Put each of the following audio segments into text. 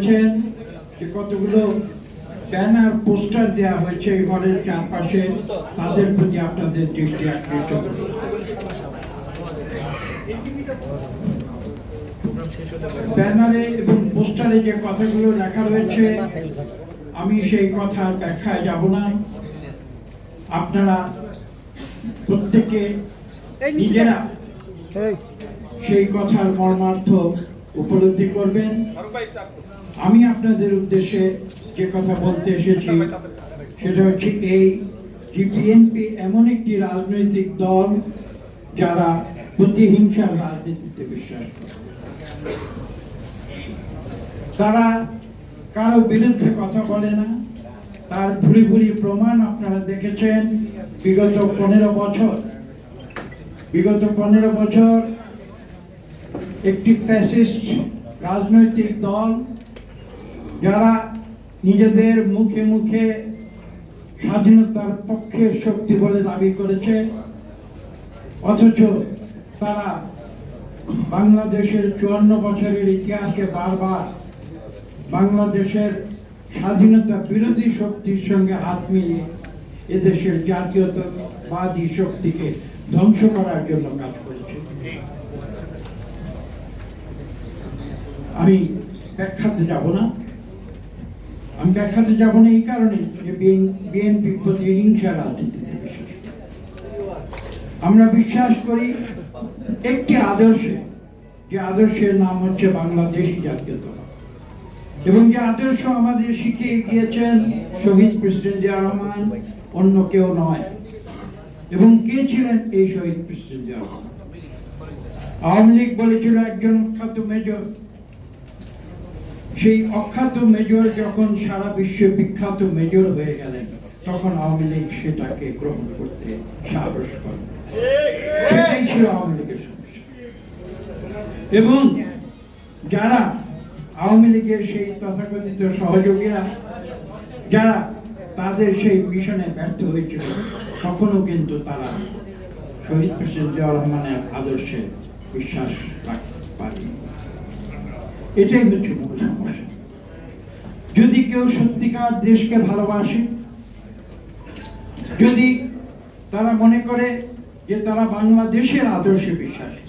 করেছেন যে কতগুলো ব্যানার পোস্টার দেওয়া হয়েছে এই ঘরের চারপাশে তাদের প্রতি আপনাদের দৃষ্টি আকৃষ্ট ব্যানারে এবং পোস্টারে যে কথাগুলো লেখা রয়েছে আমি সেই কথার ব্যাখ্যায় যাব না। আপনারা প্রত্যেকে নিজেরা সেই কথার মর্মার্থ উপলব্ধি করবেন। আমি আপনাদের উদ্দেশ্যে যে কথা বলতে এসেছি, সেটা হচ্ছে এই যে বিএনপি এমন একটি রাজনৈতিক দল যারা প্রতিহিংসার রাজনীতিতে বিশ্বাস করে। তারা কারও বিরুদ্ধে কথা বলে না। তার ভুরি ভুরি প্রমাণ আপনারা দেখেছেন বিগত পনেরো বছর। বিগত পনেরো বছর একটি ফ্যাসিস্ট রাজনৈতিক দল যারা নিজেদের মুখে মুখে স্বাধীনতার পক্ষে শক্তি বলে দাবি করেছে, অথচ তারা বাংলাদেশের চুয়ান্ন বছরের ইতিহাসে বারবার বাংলাদেশের স্বাধীনতা বিরোধী শক্তির সঙ্গে হাত মিলিয়ে এদেশের জাতীয়তাবাদী শক্তিকে ধ্বংস করার জন্য কাজ করেছে। আমি ব্যাখ্যাতে যাব না। আমি ব্যাখ্যাতে যাব না এই কারণে যে বিএনপি প্রতিহিংসা রাজনীতিতে বিশ্বাস আমরা বিশ্বাস করি একটি আদর্শে, যে আদর্শের নাম হচ্ছে বাংলাদেশি জাতীয়তাবাদ। এবং যে আদর্শ আমাদের শিখিয়ে গিয়েছেন শহীদ প্রেসিডেন্ট জিয়া রহমান, অন্য কেউ নয়। এবং কে ছিলেন এই শহীদ প্রেসিডেন্ট জিয়া রহমান? আওয়ামী লীগ বলেছিল একজন অখ্যাত মেজর। সেই অখ্যাত মেজর যখন সারা বিশ্বে বিখ্যাত মেজর হয়ে গেলেন, তখন আওয়ামী লীগ সেটাকে গ্রহণ করতে সাহস করে। সেটাই ছিল আওয়ামী লীগের এবং যারা আওয়ামী লীগের সেই তথাকথিত সহযোগীরা, যারা তাদের সেই মিশনে ব্যর্থ হয়েছিল, তখনও কিন্তু তারা শহীদ প্রেসিডেন্ট জিয়া রহমানের আদর্শে বিশ্বাস রাখতে এটাই হচ্ছে মূল সমস্যা যদি কেউ সত্যিকার দেশকে ভালোবাসে, যদি তারা মনে করে যে তারা বাংলাদেশের আদর্শে বিশ্বাসী,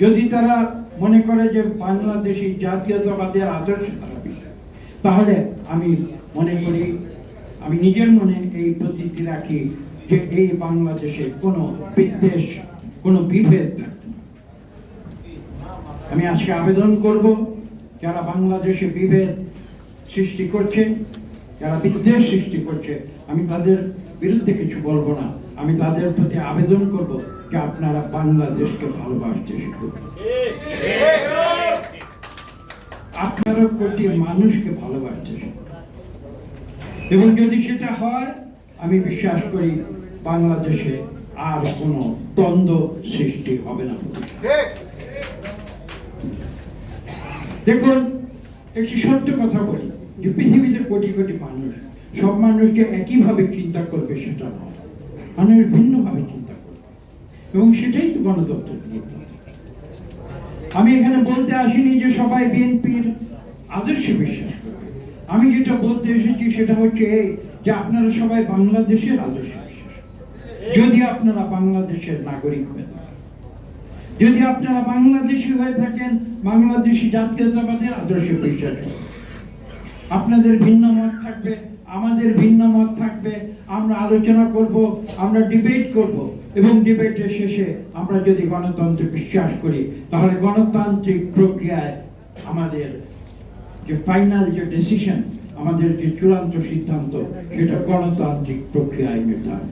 যদি তারা মনে করে যে বাংলাদেশি জাতীয়তাবাদের আদর্শে তারা বিশ্বাসী, তাহলে আমি মনে করি, আমি নিজের মনে এই প্রতীতি রাখি যে এই বাংলাদেশে কোনো বিদ্বেষ, কোনো বিভেদ থাকবে না। আমি আজকে আবেদন করব, যারা বাংলাদেশে বিভেদ সৃষ্টি করছে, যারা বিদ্বেষ সৃষ্টি করছে, আমি তাদের বিরুদ্ধে কিছু বলব না। আমি তাদের প্রতি আবেদন করব যে আপনারা বাংলাদেশকে ভালোবাসতে শিখুন। আঠারো কোটি মানুষকে ভালোবাসতে শিখুন। এবং যদি সেটা হয়, আমি বিশ্বাস করি বাংলাদেশে আর কোনো দ্বন্দ্ব সৃষ্টি হবে না। দেখুন, একটি সত্য কথা বলি যে পৃথিবীতে কোটি কোটি মানুষ, সব মানুষকে একইভাবে চিন্তা করবে সেটা নয়। মানুষ ভিন্নভাবে চিন্তা করবে। এবং সেটাই তো গণতন্ত্রের আমি এখানে বলতে আসিনি যে সবাই বিএনপির আদর্শে বিশ্বাস করবে আমি যেটা বলতে এসেছি সেটা হচ্ছে এই যে আপনারা সবাই বাংলাদেশের আদর্শে বিশ্বাস যদি আপনারা বাংলাদেশের নাগরিক হয়ে থাকেন, যদি আপনারা বাংলাদেশি হয়ে থাকেন বাংলাদেশি জাতীয়তাবাদের আদর্শে বিশ্বাস আপনাদের ভিন্ন মত থাকবে, আমাদের ভিন্ন মত থাকবে, আমরা আলোচনা করব, আমরা ডিবেট করব, এবং ডিবেটের শেষে আমরা যদি গণতন্ত্রে বিশ্বাস করি, তাহলে গণতান্ত্রিক প্রক্রিয়ায় আমাদের যে ফাইনাল যে ডিসিশন আমাদের যে চূড়ান্ত সিদ্ধান্ত, সেটা গণতান্ত্রিক প্রক্রিয়ায় নির্ধারণ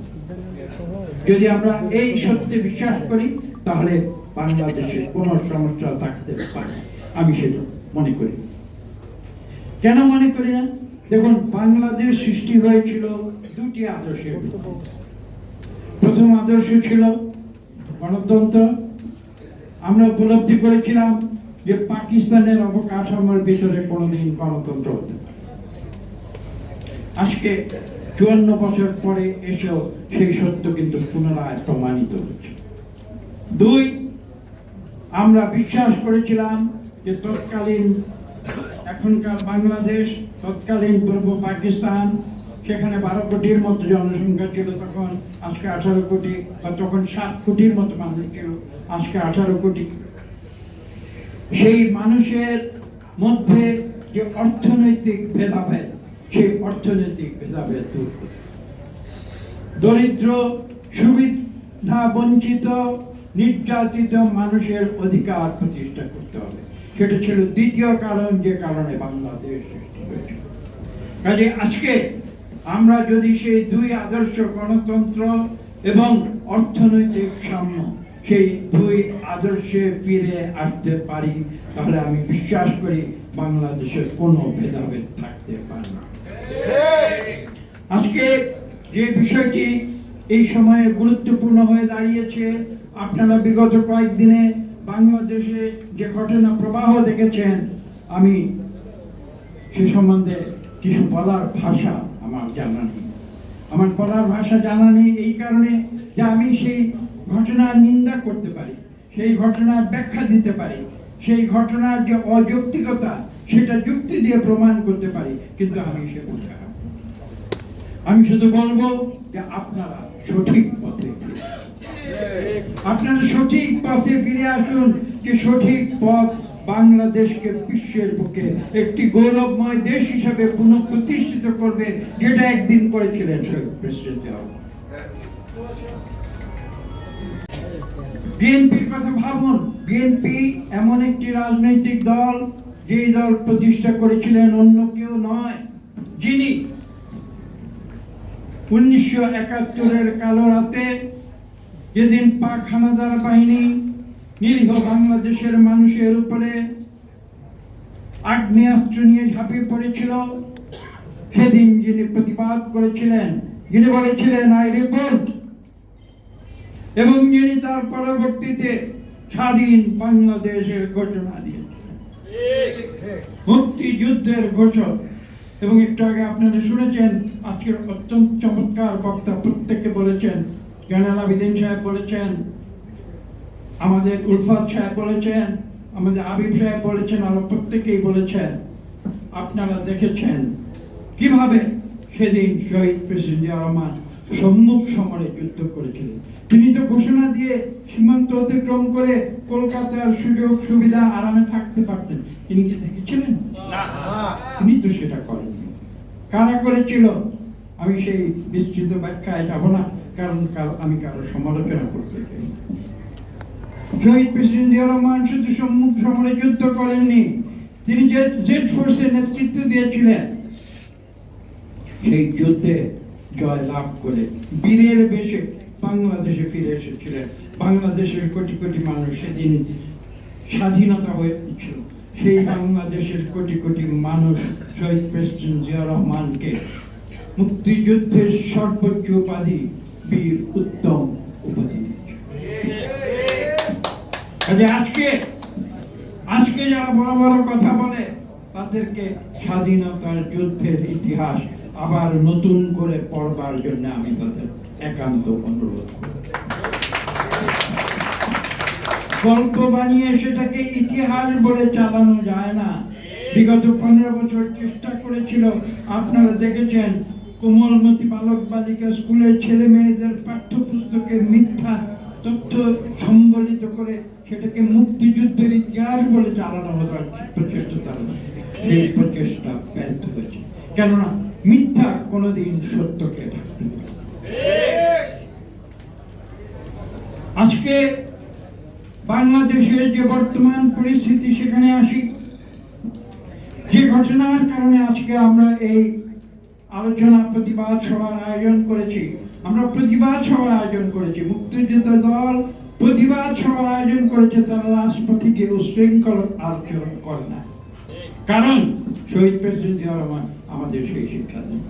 যদি আমরা এই সত্যে বিশ্বাস করি, তাহলে বাংলাদেশে কোনো সমস্যা থাকতে পারে। আমি সেটা মনে করি। কেন মনে করি না? দেখুন, বাংলাদেশ সৃষ্টি হয়েছিল দুটি আদর্শের প্রথম আদর্শ ছিল গণতন্ত্র। আমরা উপলব্ধি করেছিলাম যে পাকিস্তানের অবকাঠামোর ভিতরে কোনোদিন গণতন্ত্র হতে আজকে চুয়ান্ন বছর পরে এসেও সেই সত্য কিন্তু পুনরায় প্রমাণিত হচ্ছে। দুই আমরা বিশ্বাস করেছিলাম যে তৎকালীন এখনকার বাংলাদেশ, তৎকালীন পূর্ব পাকিস্তান, সেখানে বারো কোটির মতো জনসংখ্যা ছিল তখন, আজকে আঠারো কোটি, বা তখন সাত কোটির মতো মানুষ ছিল, আজকে আঠারো কোটি। সেই মানুষের মধ্যে যে অর্থনৈতিক ভেদাভেদ, সেই অর্থনৈতিক ভেদাভেদ দূর। দরিদ্র, সুবিধা, বঞ্চিত নির্যাতিত মানুষের অধিকার প্রতিষ্ঠা করতে হবে। সেটা ছিল দ্বিতীয় কারণ যে কারণে বাংলাদেশ কাজে আজকে আমরা যদি সেই দুই আদর্শ গণতন্ত্র এবং অর্থনৈতিক সাম্য সেই দুই আদর্শে ফিরে আসতে পারি, তাহলে আমি বিশ্বাস করি বাংলাদেশের কোনো ভেদাভেদ থাকতে পারে না। আজকে যে বিষয়টি এই সময়ে গুরুত্বপূর্ণ হয়ে দাঁড়িয়েছে আপনারা বিগত কয়েকদিনে বাংলাদেশে যে ঘটনা প্রবাহ দেখেছেন, আমি সে সম্বন্ধে কিছু বলার ভাষা আমার জানা নেই আমার বলার ভাষা জানা নেই এই কারণে যে আমি সেই ঘটনার নিন্দা করতে পারি, সেই ঘটনার ব্যাখ্যা দিতে পারি, সেই ঘটনার যে অযৌক্তিকতা, সেটা যুক্তি দিয়ে প্রমাণ করতে পারি, কিন্তু আমি সে বলতে আমি শুধু বলব যে আপনারা সঠিক পথে। আপনারা সঠিক পথে ফিরে আসুন, যে সঠিক পথ বাংলাদেশকে বিশ্বের বুকে একটি গৌরবময় দেশ হিসাবে পুনঃপ্রতিষ্ঠিত করবে, যেটা একদিন করেছিলেন বিএনপির কথা ভাবুন, বিএনপি এমন একটি রাজনৈতিক দল, যেই দল প্রতিষ্ঠা করেছিলেন অন্য কেউ নয়, যিনি উনিশশো একাত্তরের কালো রাতে যেদিন পাক হানাদার বাহিনী নিরীহ বাংলাদেশের মানুষের উপরে আগ্নেয়াস্ত্র নিয়ে ঝাঁপিয়ে পড়েছিল, সেদিন যিনি প্রতিবাদ করেছিলেন, যিনি বলেছিলেন, আই রিপোর্ট! এবং যিনি তার পরবর্তীতে স্বাধীন বাংলাদেশের ঘোষণা দিয়েছিলেন। মুক্তিযুদ্ধের ঘোষক। এবং একটু আগে আপনারা শুনেছেন, আজকের অত্যন্ত চমৎকার বক্তা প্রত্যেকে বলেছেন জয়নাল আবিদিন সাহেব বলেছেন আমাদের উলফাত সাহেব বলেছেন আমাদের আবিব সাহেব বলেছেন আরও প্রত্যেকেই বলেছেন। আপনারা দেখেছেন কীভাবে সেদিন শহীদ প্রেসিডেন্ট রহমান সম্মুখ সমরে যুদ্ধ করেছিলেন। তিনি তো ঘোষণা দিয়ে সীমান্ত অতিক্রম করে কলকাতার সুযোগ সুবিধা আরামে থাকতে পারতেন। তিনি কি দেখেছিলেন? তিনি তো সেটা করেননি। কারা করেছিল? আমি সেই বিস্তৃত ব্যাখ্যায় যাব না। কারণ আমি কারও সমালোচনা করতে চাই শহীদ প্রেসিডেন্ট রহমান শুধু সম্মুখ সমরে যুদ্ধ করেননি, তিনি যে জেড ফোর্সের নেতৃত্ব দিয়েছিলেন, সেই যুদ্ধে জয় লাভ করে বীরের বেশে বাংলাদেশে ফিরে এসেছিলেন। বাংলাদেশের কোটি কোটি মানুষ সেদিন স্বাধীনতা হয়েছিল। সেই বাংলাদেশের কোটি কোটি মানুষ শহীদ প্রেসিডেন্ট জিয়া রহমানকে মুক্তিযুদ্ধের সর্বোচ্চ উপাধি বীর উত্তম উপাধি। আজকে আজকে যারা বড় বড় কথা বলে, তাদেরকে স্বাধীনতার যুদ্ধের ইতিহাস আবার নতুন করে পড়বার জন্য আমি তাদের একান্ত অনুরোধ গল্প বানিয়ে সেটাকে ইতিহাস বলে চালানো যায় না। বিগত পনেরো বছর চেষ্টা করেছিল। আপনারা দেখেছেন কোমলমতি বালক বালিকা স্কুলের ছেলে মেয়েদের পাঠ্যপুস্তকে মিথ্যা তথ্য সম্বলিত করে সেটাকে মুক্তিযুদ্ধের ইতিহাস বলে চালানো হতো প্রচেষ্টা চালানো সেই প্রচেষ্টা ব্যর্থ হয়েছে। কেননা মিথ্যা কোনোদিন সত্যকে আজকে বাংলাদেশের যে বর্তমান পরিস্থিতি সেখানে আসি, যে ঘটনার কারণে আজকে আমরা এই আলোচনা, প্রতিবাদ সভার আয়োজন করেছি। আমরা প্রতিবাদ সভার আয়োজন করেছি। মুক্তিযুদ্ধ দল প্রতিবাদ সভার আয়োজন করেছে, তারা রাজপথে উশৃঙ্খল আচরণ করে না। কারণ শহীদ প্রেসিডেন্ট জিয়া রহমান আমাদের সেই শিক্ষা দেন।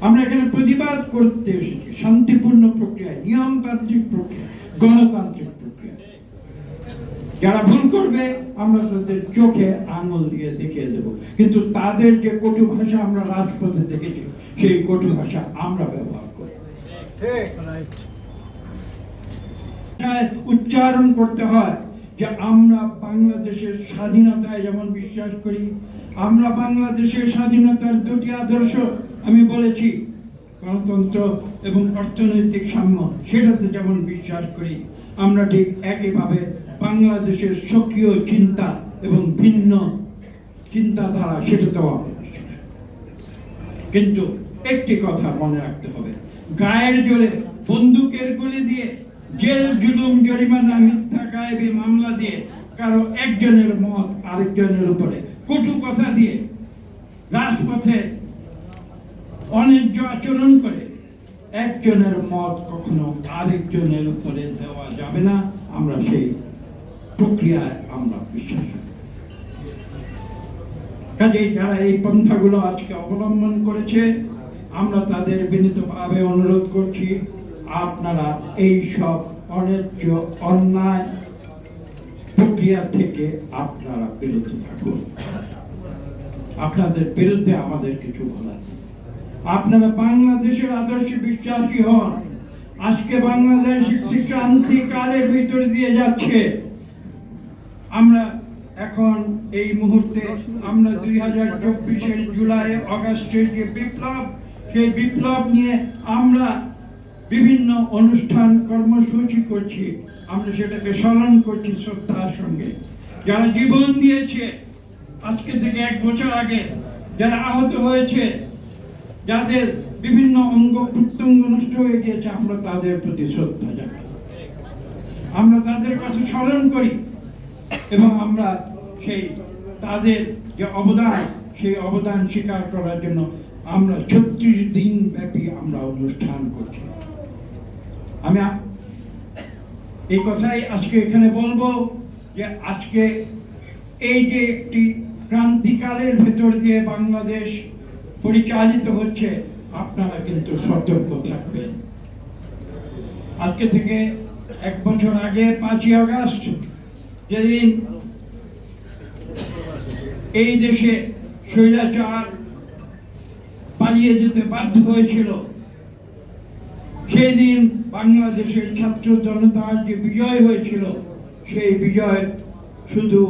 আমরা এখানে প্রতিবাদ করতে এসেছি। শান্তিপূর্ণ প্রক্রিয়ায় নিয়মতান্ত্রিক প্রক্রিয়া, গণতান্ত্রিক যারা ভুল করবে, আমরা তাদের চোখে আঙুল দিয়ে দেখিয়ে দেব। কিন্তু তাদের যে কটু ভাষা আমরা রাজপথে দেখেছি, সেই কটু ভাষা আমরা ব্যবহার করি। উচ্চারণ করতে হয় যে, আমরা বাংলাদেশের স্বাধীনতায় যেমন বিশ্বাস করি, আমরা বাংলাদেশের স্বাধীনতার দুটি আদর্শ আমি বলেছি, গণতন্ত্র এবং অর্থনৈতিক সাম্য, সেটাতে যেমন বিশ্বাস করি, আমরা ঠিক একইভাবে বাংলাদেশের স্বকীয় চিন্তা এবং ভিন্ন চিন্তাধারা বিশ্বাস করি। কিন্তু একটি কথা মনে রাখতে হবে গায়ের জোরে বন্দুকের গুলি দিয়ে জেল জুলুম, জরিমানা, মিথ্যা, গায়েবী মামলা দিয়ে কারও একজনের মত আরেকজনের উপরে কটু কথা দিয়ে রাজপথে অন্যায্য আচরণ করে একজনের মত কখনো আরেকজনের উপরে দেওয়া যাবে না আমরা সেই প্রক্রিয়ায় আমরা বিশ্বাস। কাজেই যারা এই পন্থাগুলো আজকে অবলম্বন করেছে, আমরা তাদের বিনীতভাবে অনুরোধ করছি, আপনারা এই সব অন্যায্য অন্যায় প্রক্রিয়া থেকে আপনারা বিরত থাকুন। আপনাদের বিরুদ্ধে আমাদের কিছু বলার আপনারা বাংলাদেশের আদর্শে বিশ্বাসী হন। আজকে বাংলাদেশ একটি ক্রান্তিকালের ভিতর দিয়ে যাচ্ছে। আমরা এখন এই মুহূর্তে আমরা দুই হাজার চব্বিশের জুলাই অগাস্টের যে বিপ্লব, সেই বিপ্লব নিয়ে আমরা বিভিন্ন অনুষ্ঠান কর্মসূচি করছি। আমরা সেটাকে স্মরণ করছি শ্রদ্ধার সঙ্গে। যারা জীবন দিয়েছে, আজকে থেকে এক বছর আগে যারা আহত হয়েছে, যাদের বিভিন্ন অঙ্গ প্রত্যঙ্গ নষ্ট হয়ে গিয়েছে, আমরা তাদের প্রতি শ্রদ্ধা জানাই। আমরা তাদের কাছে স্মরণ করি। এবং আমরা সেই তাদের যে অবদান, সেই অবদান স্বীকার করার জন্য আমরা ছত্রিশ দিন ব্যাপী আমরা অনুষ্ঠান করছি। আমি এই কথাই আজকে এখানে বলব যে আজকে এই যে একটি ক্রান্তিকালের ভেতর দিয়ে বাংলাদেশ পরিচালিত হচ্ছে, আপনারা কিন্তু সতর্ক থাকবেন। আজকে থেকে এক বছর আগে পাঁচই আগস্ট যেদিন এই দেশে স্বৈরাচার পালিয়ে যেতে বাধ্য হয়েছিল সেই দিন বাংলাদেশের ছাত্র জনতার যে বিজয় হয়েছিল সেই বিজয় শুধু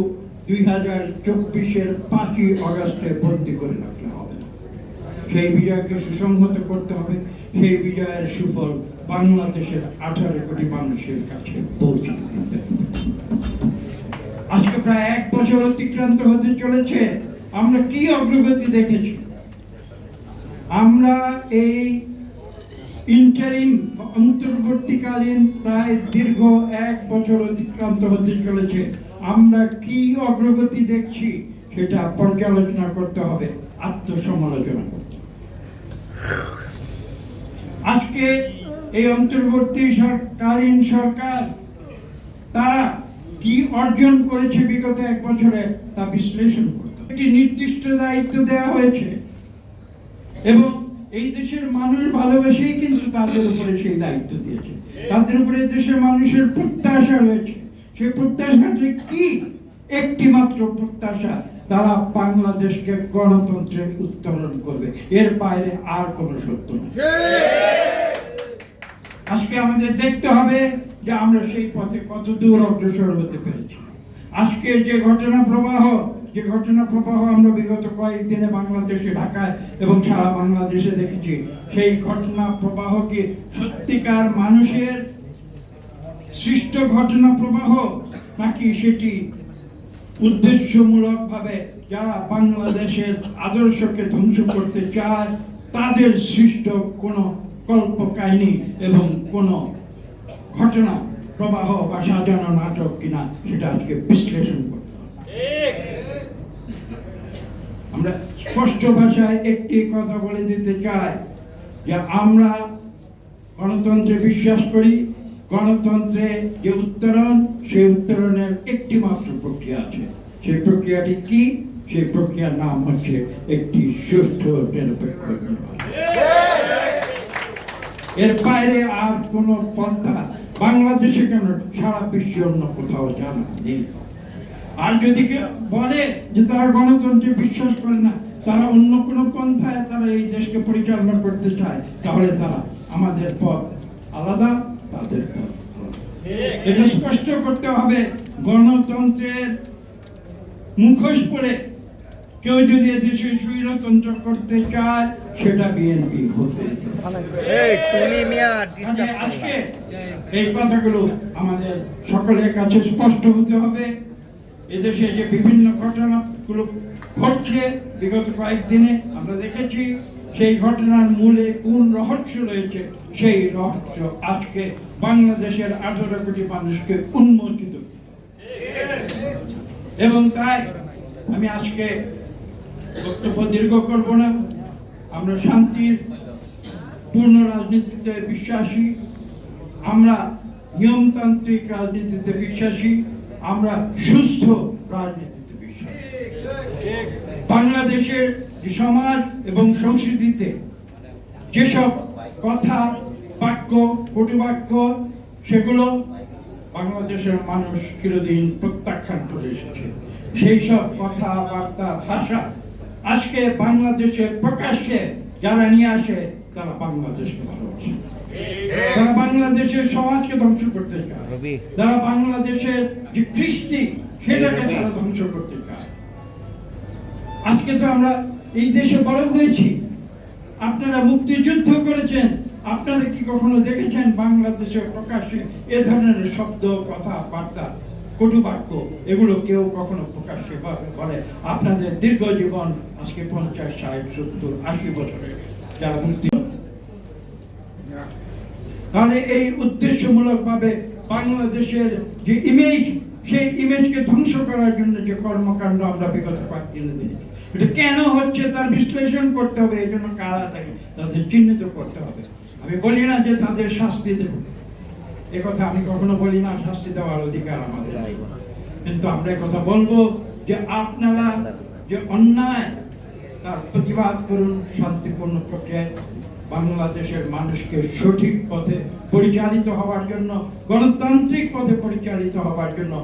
দুই হাজার চব্বিশের পাঁচই আগস্টে বন্দি করে রাখলে হবে সেই বিজয়কে সুসংহত করতে হবে সেই বিজয়ের সুফল বাংলাদেশের আঠারো কোটি মানুষের কাছে পৌঁছে দিতে হবে। আজকে প্রায় এক বছর অতিক্রান্ত হতে চলেছে। আমরা কি অগ্রগতি দেখেছি? আমরা এই ইন্টারিম অন্তর্বর্তীকালীন প্রায় দীর্ঘ এক বছর অতিক্রান্ত হতে চলেছে। আমরা কি অগ্রগতি দেখছি সেটা পর্যালোচনা করতে হবে, আত্মসমালোচনা আজকে এই অন্তর্বর্তী সরকালীন সরকার, তারা কি অর্জন করেছে বিগত এক বছরে তা বিশ্লেষণ করতে একটি নির্দিষ্ট দায়িত্ব দেওয়া হয়েছে। এবং এই দেশের মানুষ ভালোবেসেই কিন্তু তাদের উপরে সেই দায়িত্ব দিয়েছে। তাদের উপরে দেশের মানুষের প্রত্যাশা রয়েছে। সেই প্রত্যাশাটি কি? একটি মাত্র প্রত্যাশা তারা বাংলাদেশকে গণতন্ত্রের উত্তরণ করবে। এর বাইরে আর কোনো সত্য নেই। আজকে আমাদের দেখতে হবে যে আমরা সেই পথে কত দূর অগ্রসর হতে পেরেছি। আজকে যে ঘটনা প্রবাহ, যে ঘটনা প্রবাহ আমরা বিগত কয়েকদিনে বাংলাদেশে, ঢাকায় এবং সারা বাংলাদেশে দেখেছি, সেই ঘটনা প্রবাহ কি সত্যিকার মানুষের সৃষ্ট ঘটনা প্রবাহ নাকি সেটি উদ্দেশ্যমূলক ভাবে যারা বাংলাদেশের আদর্শকে ধ্বংস করতে চায়, তাদের সৃষ্ট কোনো কল্প কাহিনী এবং কোনো ঘটনা, প্রবাহ বা সাজানো নাটক কিনা সেটা আজকে বিশ্লেষণ করতে আমরা স্পষ্ট ভাষায় একটি কথা বলে দিতে চাই যে আমরা গণতন্ত্রে বিশ্বাস করি, গণতন্ত্রে যে উত্তরণ, সেই উত্তরণের একটি মাত্র প্রক্রিয়া আছে। সেই প্রক্রিয়াটি কি? সেই প্রক্রিয়ার নাম হচ্ছে একটি সুষ্ঠু নিরপেক্ষ এর বাইরে আর কোন পন্থা বাংলাদেশে কেন সারা বিশ্বে অন্য কোথাও জানা নেই আর যদি কেউ বলে যে তারা গণতন্ত্রে বিশ্বাস করে না তারা অন্য কোন পন্থায় তারা এই দেশকে পরিচালনা করতে চায় তাহলে তারা আমাদের পথ আলাদা তাদের পথ এটা স্পষ্ট করতে হবে গণতন্ত্রের মুখোশ পরে কেউ যদি এদেশে স্বৈরতন্ত্র করতে চায় সেটা বিএনপি হতে এই তুমি মিয়া মানে ডিস্টার্ব আজকে এই কথাগুলো আমাদের সকলের কাছে স্পষ্ট হতে হবে। এদেশে যে বিভিন্ন ঘটনাগুলো ঘটছে, বিগত কয়েকদিনে আমরা দেখেছি, সেই ঘটনার মূলে কোন রহস্য রয়েছে, সেই রহস্য আজকে বাংলাদেশের আঠারো কোটি মানুষকে উন্মোচিত। এবং তাই আমি আজকে বক্তব্য দীর্ঘ করব না। আমরা শান্তির, পূর্ণ রাজনীতিতে বিশ্বাসী আমরা নিয়মতান্ত্রিক রাজনীতিতে বিশ্বাসী, আমরা সুস্থ রাজনীতিতে বিশ্বাসী। বাংলাদেশের যে সমাজ এবং সংস্কৃতিতে যেসব কথা, বাক্য, কটুবাক্য, সেগুলো বাংলাদেশের মানুষ চিরদিন প্রত্যাখ্যান করে এসেছে। সেই সব কথাবার্তা ভাষা আজকে বাংলাদেশে প্রকাশ্যে যারা নিয়ে আসে, তারা বাংলাদেশকে ভালোবাসে। যারা বাংলাদেশের সমাজকে ধ্বংস করতে চায় যারা বাংলাদেশের যে কৃষ্টি সেটাকে তারা ধ্বংস করতে চায়। আজকে তো আমরা এই দেশে বড় হয়েছি। আপনারা মুক্তিযুদ্ধ করেছেন। আপনারা কি কখনো দেখেছেন বাংলাদেশে প্রকাশ্যে এ ধরনের শব্দ কথা বার্তা কটুবাক্য এগুলো কেউ কখনো প্রকাশ্যে বলে? আপনাদের দীর্ঘ জীবন আজকে পঞ্চাশ ষাট সত্তর আশি বছরের যারা মুক্তি তাহলে এই উদ্দেশ্যমূলক ভাবে বাংলাদেশের যে ইমেজ সেই ইমেজকে ধ্বংস করার জন্য যে কর্মকাণ্ড আমরা বিগত কয়েকদিনে দেখেছি, এটা কেন হচ্ছে তার বিশ্লেষণ করতে হবে, এই জন্য কারা দায়ী তাদের চিহ্নিত করতে হবে। আমি বলি না যে তাদের শাস্তি দেব। কথা আমি কখনো বলি না, শাস্তি দেওয়ার অধিকার আমাদের কিন্তু আমরা কথা বলব যে আপনারা যে অন্যায়, তার প্রতিবাদ করুন শান্তিপূর্ণ প্রক্রিয়ায় বাংলাদেশের মানুষকে সঠিক পথে পরিচালিত হওয়ার জন্য, গণতান্ত্রিক পথে পরিচালিত হওয়ার জন্য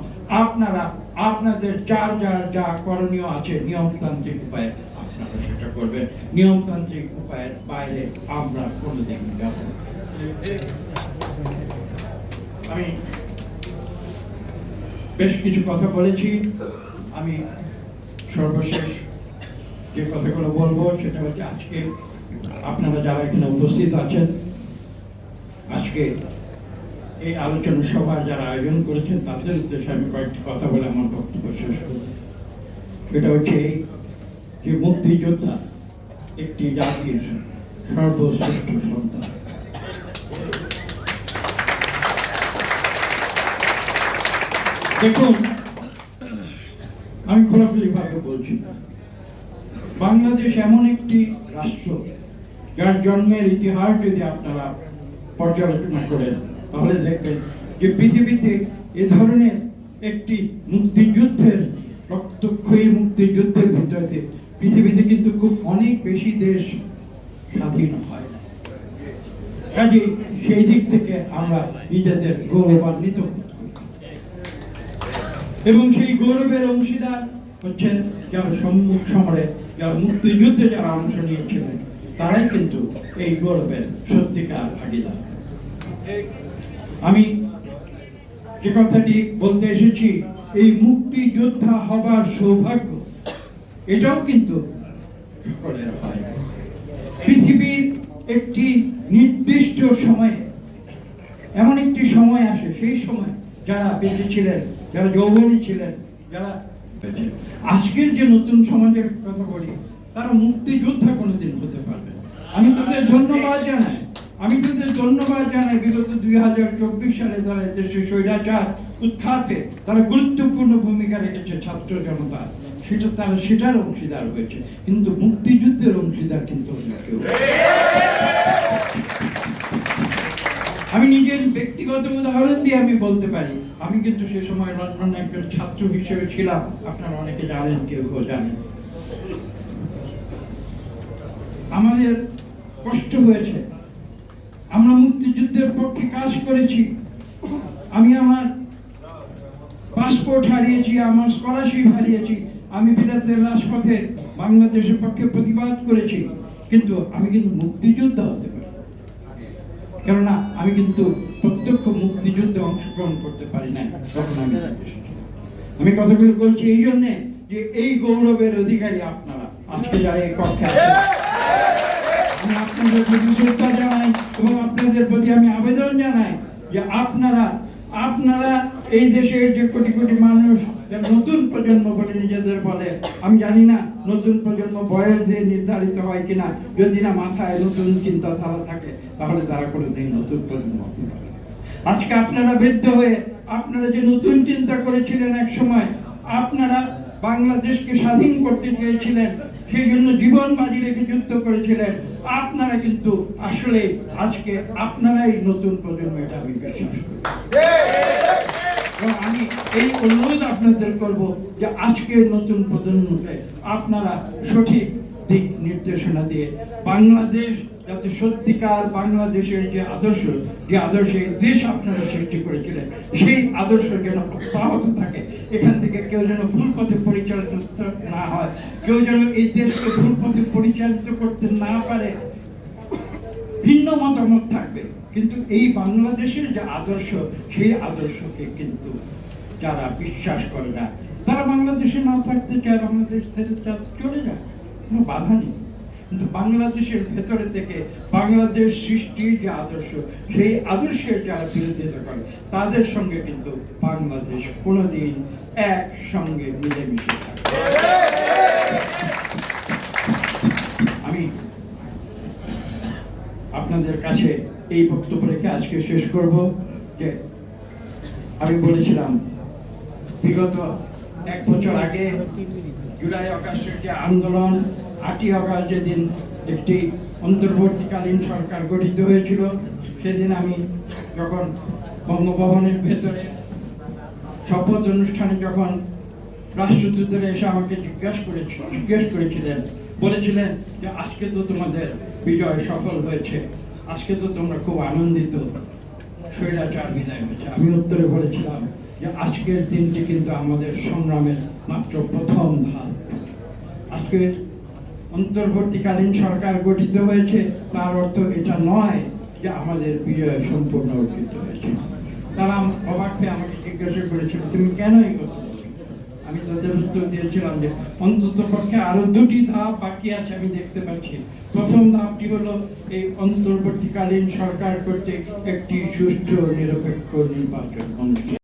আপনারা, আপনাদের যার যার, যা করণীয় আছে নিয়মতান্ত্রিক উপায়ে আপনারা সেটা করবেন। নিয়মতান্ত্রিক উপায়ের বাইরে আমরা কোনোদিন যাব আমি বেশ কিছু কথা বলেছি। আমি সর্বশেষ যে কথাগুলো বলব সেটা হচ্ছে আজকে আপনারা যারা এখানে উপস্থিত আছেন, আজকে এই আলোচনা সভা যারা আয়োজন করেছেন, তাদের উদ্দেশ্যে আমি কয়েকটি কথা বলে আমার বক্তব্য শেষ করব। সেটা হচ্ছে যে মুক্তিযোদ্ধা একটি জাতির সর্বশ্রেষ্ঠ সন্তান। দেখুন, আমি খোলাখুলি ভাবে বলছি, বাংলাদেশ এমন একটি রাষ্ট্র যার জন্মের ইতিহাস যদি আপনারা পর্যালোচনা করেন, তাহলে দেখবেন যে পৃথিবীতে এ ধরনের একটি মুক্তিযুদ্ধের, রক্তক্ষয়ী মুক্তিযুদ্ধের ভিতরে পৃথিবীতে কিন্তু খুব অনেক বেশি দেশ স্বাধীন হয়। কাজে সেই দিক থেকে আমরা নিজেদের গৌরবান্বিত এবং সেই গৌরবের অংশীদার হচ্ছেন যারা সম্মুখ সমরে, যারা মুক্তিযুদ্ধে যারা অংশ নিয়েছিলেন। তারাই কিন্তু এই গৌরবের সত্যিকার ভাগিদার। আমি যে কথাটি বলতে এসেছি, এই মুক্তিযোদ্ধা হবার সৌভাগ্য, এটাও কিন্তু সকলের হয়। পৃথিবীর একটি নির্দিষ্ট সময়ে, এমন একটি সময় আসে, সেই সময় যারা বেঁচে ছিলেন, যারা যৌবনী ছিলেন, যারা আজকের যে নতুন সমাজের কথা বলি তারা মুক্তিযোদ্ধা কোনোদিন হতে পারবে। আমি তাদের ধন্যবাদ জানাই। আমি তাদের ধন্যবাদ জানাই। বিগত দুই হাজার চব্বিশ সালে তারা দেশের স্বৈরাচার উৎখাতে তারা গুরুত্বপূর্ণ ভূমিকা রেখেছে ছাত্র জনতা। সেটা তারা সেটার অংশীদার হয়েছে। কিন্তু মুক্তিযুদ্ধের অংশীদার কিন্তু আমি নিজের ব্যক্তিগত উদাহরণ দিয়ে আমি বলতে পারি। আমি কিন্তু সে সময় লন্ডনে একজন ছাত্র হিসেবে ছিলাম। আপনারা অনেকে জানেন কেউ জানেন। আমাদের কষ্ট হয়েছে। আমরা মুক্তিযুদ্ধের পক্ষে কাজ করেছি। আমি আমার পাসপোর্ট হারিয়েছি, আমার স্কলারশিপ হারিয়েছি, আমি বিলাতের রাজপথে বাংলাদেশের পক্ষে প্রতিবাদ করেছি। কিন্তু আমি কিন্তু মুক্তিযোদ্ধা হতে পারি। কেননা আমি কিন্তু প্রত্যক্ষ মুক্তিযুদ্ধে অংশগ্রহণ করতে পারি না তখন আমি আমি কথাগুলো বলছি এই জন্যে যে এই গৌরবের অধিকারী আপনারা। আজকে যারা এই কক্ষে আমি আপনাদের প্রতি শ্রদ্ধা জানাই এবং আপনাদের প্রতি আমি আবেদন জানাই যে আপনারা আপনারা এই দেশের যে কোটি কোটি মানুষ নতুন প্রজন্ম বলে নিজেদের বলে, আমি জানি না নতুন প্রজন্ম বয়স দিয়ে নির্ধারিত হয় কিনা যদি না মাথায় নতুন চিন্তাধারা থাকে, তাহলে তারা কোনোদিন নতুন প্রজন্ম। আজকে আপনারা বৃদ্ধ হয়ে, আপনারা যে নতুন চিন্তা করেছিলেন এক সময় আপনারা বাংলাদেশকে স্বাধীন করতে চেয়েছিলেন সেই জন্য জীবন বাজি রেখে যুদ্ধ করেছিলেন। আপনারা কিন্তু আসলে আজকে আপনারাই নতুন প্রজন্ম, এটা করি। আমি এই অনুরোধ আপনাদের করব যে আজকের নতুন প্রজন্মকে আপনারা সঠিক দিক নির্দেশনা দিয়ে বাংলাদেশ যাতে সত্যিকার বাংলাদেশের যে আদর্শ, যে আদর্শে এই দেশ আপনারা সৃষ্টি করেছিলেন, সেই আদর্শ যেন অব্যাহত থাকে। এখান থেকে কেউ যেন ভুল পথে পরিচালিত না হয়। কেউ যেন এই দেশকে ভুল পথে পরিচালিত করতে না পারে। ভিন্ন মতামত থাকবে। কিন্তু এই বাংলাদেশের যে আদর্শ, সেই আদর্শকে কিন্তু যারা বিশ্বাস করে না, তারা বাংলাদেশে না থাকতে চায়, বাংলাদেশ থেকে চলে যায় কোনো বাধা নেই। কিন্তু বাংলাদেশের ভেতরে থেকে বাংলাদেশ সৃষ্টির যে আদর্শ, সেই আদর্শের যারা বিরোধিতা করে, তাদের সঙ্গে কিন্তু বাংলাদেশ কোনোদিন একসঙ্গে মিলেমিশে থাকে আমি আপনাদের কাছে এই বক্তব্য রেখে আজকে শেষ করব যে আমি বলেছিলাম, বিগত এক বছর আগে জুলাই আগস্টের যে আন্দোলন আটই আগস্ট যেদিন একটি অন্তর্বর্তীকালীন সরকার গঠিত হয়েছিল, সেদিন আমি যখন বঙ্গভবনের ভেতরে শপথ অনুষ্ঠানে যখন রাষ্ট্রদূতরা এসে আমাকে জিজ্ঞাসা করেছিল, জিজ্ঞেস করেছিলেন, বলেছিলেন যে আজকে তো তোমাদের বিজয় সফল হয়েছে, আজকে তো তোমরা খুব আনন্দিত, স্বৈরাচার বিদায় হয়েছে। আমি উত্তরে বলেছিলাম যে আজকের দিনটি কিন্তু আমাদের সংগ্রামের মাত্র প্রথম ধাপ। আজকের অন্তর্বর্তীকালীন সরকার গঠিত হয়েছে, তার অর্থ এটা নয় যে আমাদের বিজয় সম্পূর্ণ অর্জিত হয়েছে। তারা অবাক হয়ে আমাকে জিজ্ঞাসা করেছিল, তুমি কেন এই কথা আমি তাদের উত্তর দিয়েছিলাম যে, অন্তত পক্ষে আরও দুটি ধাপ বাকি আছে, আমি দেখতে পাচ্ছি। প্রথম ধাপটি হলো এই অন্তর্বর্তীকালীন সরকার কর্তৃক একটি সুষ্ঠু নিরপেক্ষ নির্বাচন অনুষ্ঠিত